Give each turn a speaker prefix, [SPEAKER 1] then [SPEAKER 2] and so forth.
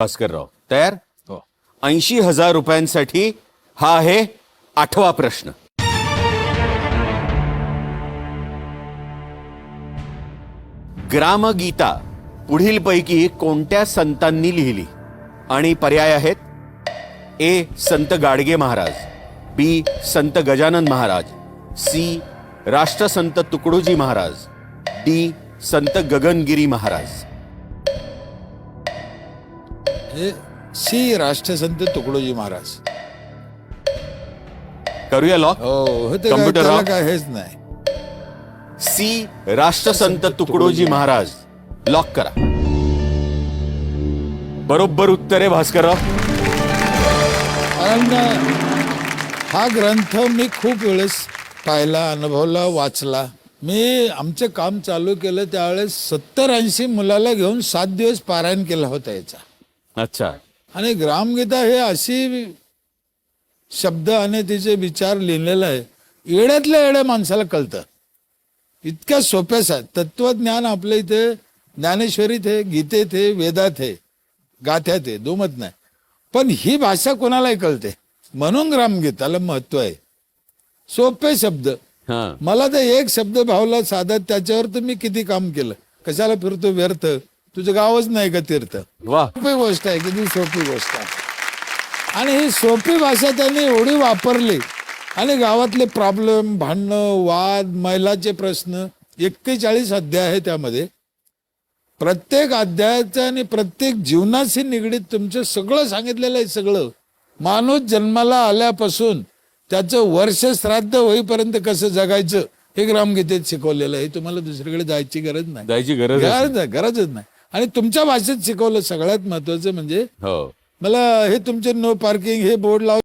[SPEAKER 1] भास्करराव तयार?
[SPEAKER 2] हो.
[SPEAKER 1] ऐंशी हजार रुपयांसाठी हा आहे आठवा प्रश्न. ग्रामगीता पुढीलपैकी कोणत्या संतांनी लिहिली? आणि पर्याय आहेत? ए संत गाडगे महाराज. बी संत गजानन महाराज. सी राष्ट्रसंत तुकडोजी महाराज. डी संत गगनगिरी महाराज.
[SPEAKER 2] हे सी राष्ट्रसंत तुकडोजी महाराज.
[SPEAKER 1] करूया लॉक
[SPEAKER 2] हो हो ते काय-
[SPEAKER 1] Computer
[SPEAKER 2] त्याला
[SPEAKER 1] off.
[SPEAKER 2] काय हेच नाही.
[SPEAKER 1] सी राष्ट्रसंत तुकडोजी महाराज. लॉक करा. बरोबर उत्तर आहे भास्करराव.
[SPEAKER 2] कारण हा ग्रंथ मी खूप वेळेस पाहिला अनुभवला वाचला. मी आमचे काम चालू केलं त्यावेळेस सत्तर ऐंशी मुलाला घेऊन सात दिवस पारायण केला होता याचा.
[SPEAKER 1] अच्छा.
[SPEAKER 2] आणि ग्रामगीता हे अशी शब्द आणि तिचे विचार लिहिलेलं आहे. येड्यातल्या येड्या माणसाला कळतं. इतक्या सोप्याच आहे तत्वज्ञान आपल्या इथे ज्ञानेश्वरीत आहे गीतेत आहे वेदात आहे गाथ्यात आहे दुमत नाही. पण ही भाषा कोणालाही कळते. म्हणून ग्रामगीताला महत्त्व आहे. सोपे शब्द.
[SPEAKER 1] हा.
[SPEAKER 2] मला तर एक शब्द भावला साधा त्याच्यावर तर मी किती काम केलं? कशाला फिरतो व्यर्थ? तुझं गावच नाही का तीर्थ?
[SPEAKER 1] वा.
[SPEAKER 2] सोपी गोष्ट आहे किती सोपी गोष्ट आहे. आणि ही सोपी भाषा त्यांनी एवढी वापरली. आणि गावातले प्रॉब्लेम भांडणं वाद महिलाचे प्रश्न एक्केचाळीस अध्याय आहे त्यामध्ये. प्रत्येक अध्यायाचं आणि प्रत्येक जीवनाशी निगडीत तुमचं सगळं सांगितलेलं आहे सगळं. माणूस जन्माला आल्यापासून त्याचं वर्ष श्राद्ध होईपर्यंत कसं जगायचं हे ग्रामगीतेत शिकवलेलं आहे. तुम्हाला दुसरीकडे जायची गरज नाही.
[SPEAKER 1] जायची गरज.
[SPEAKER 2] गरज नाही गरजच नाही. आणि तुमच्या भाषेत शिकवलं सगळ्यात महत्वाचं म्हणजे
[SPEAKER 1] हो.
[SPEAKER 2] मला हे तुमचे नो पार्किंग हे बोर्ड लाव